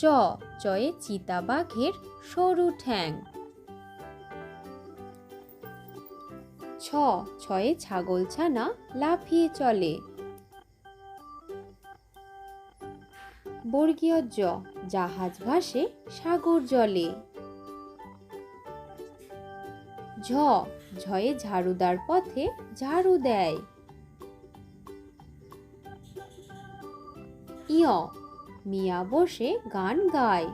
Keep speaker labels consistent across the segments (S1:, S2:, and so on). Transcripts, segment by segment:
S1: চ চয়ে চিতা বাঘের সরু ঠ্যাং। ছ, ছয়ে ছাগল ছানা লাফিয়ে চলে। বর্গীয় জ, জাহাজ ভাসে সাগর জলে। ঝ, ঝয়ে ঝাড়ুদার পথে ঝাড়ু দেয়। ইয় মিয়া বসে গান গায়।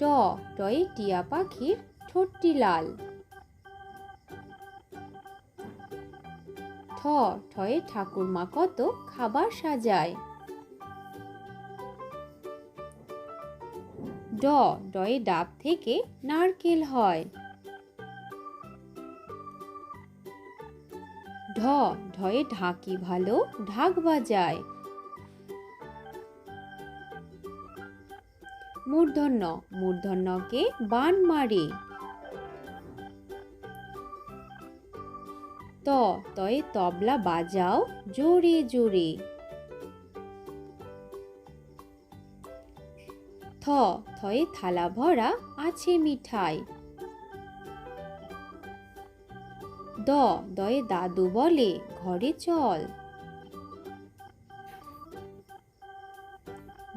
S1: ট, টয়ে টিয়া পাখির ঠোঁটটি লাল ঠ ঠয়ে ঠাকুরমা কত খাবার সাজায়। ড ডয়ে ডাব থেকে নারকেল হয়। ঢ, ঢয়ে ঢাকি, ভালো, ঢাক বাজায়। মূর্ধন্য, মূর্ধন্যকে বান মারে। ত, তয়ে তবলা বাজাও, জোরে জোরে। থ, থয়ে থালা ভরা, আছে মিঠাই। দ, দয়ে দাদু বলে, ঘরে চল।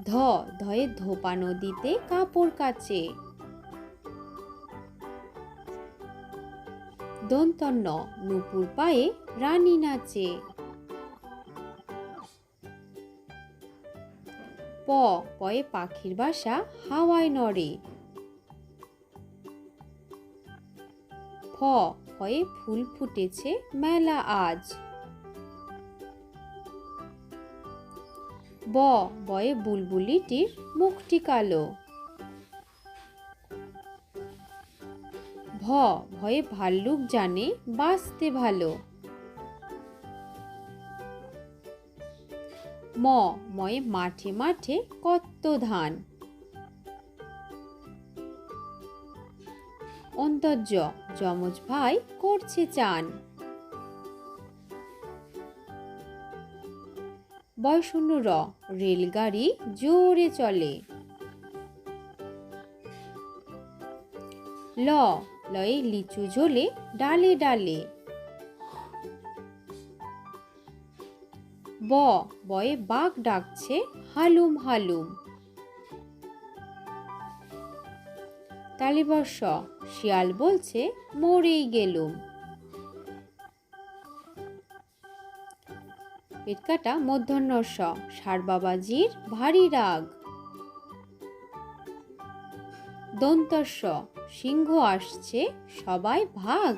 S1: ধ ধয়ে ধোপা নদীতে কাপড় কাচে। দন্তন্য নুপুর পায়ে রানী নাচে। প, পয়ে পাখির বাসা হাওয়ায় নড়ে। ফ ফয়ে ফুল ফুটেছে মেলা আজ। ব বয়ে বুলবুলিটির মুখটি কালো। ভ ভয়ে ভাল্লুক জানে বাঁচতে ভালো। ম ময়ে মাঠে মাঠে কত ধান। অন্তর্য, যমজ ভাই করছে চান। বয়শূন্য র, রেলগাড়ি জোরে চলে। ল, লয়ে লিচু ঝোলে, ডালে ডালে। ব, বয়ে বাঘ ডাকছে, হালুম হালুম। তালিবর্ষ শিয়াল বলছে, মরেই গেলুম। পেটকাটা মধ্যাহ্নস্ব সার বাবাজির ভারী রাগ। দন্তস্ব সিংহ আসছে, সবাই ভাগ।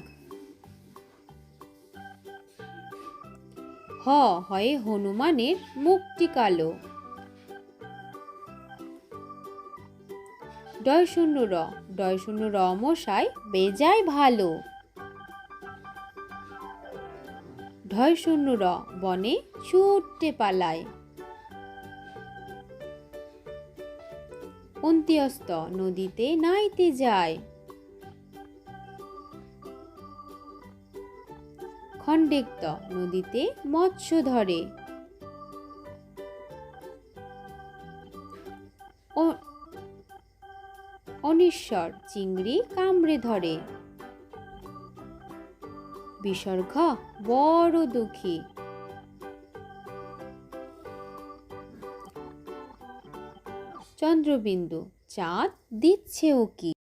S1: হ, হয়ে হনুমানের মুক্তি কালো। ডয় শূন্য র ডয় শূন্য র মশাই বেজায় ভালো। ঢয় র, বনে ছুটতে পালায়। অন্ত্যস্ত, নদীতে নাইতে যায়। খণ্ডেক্ত, নদীতে মৎস্য ধরে। অনিশ্বর চিংড়ি কামড়ে ধরে। বিসর্গ বড় দুঃখী। চন্দ্রবিন্দু চাঁদ দিচ্ছে উকি।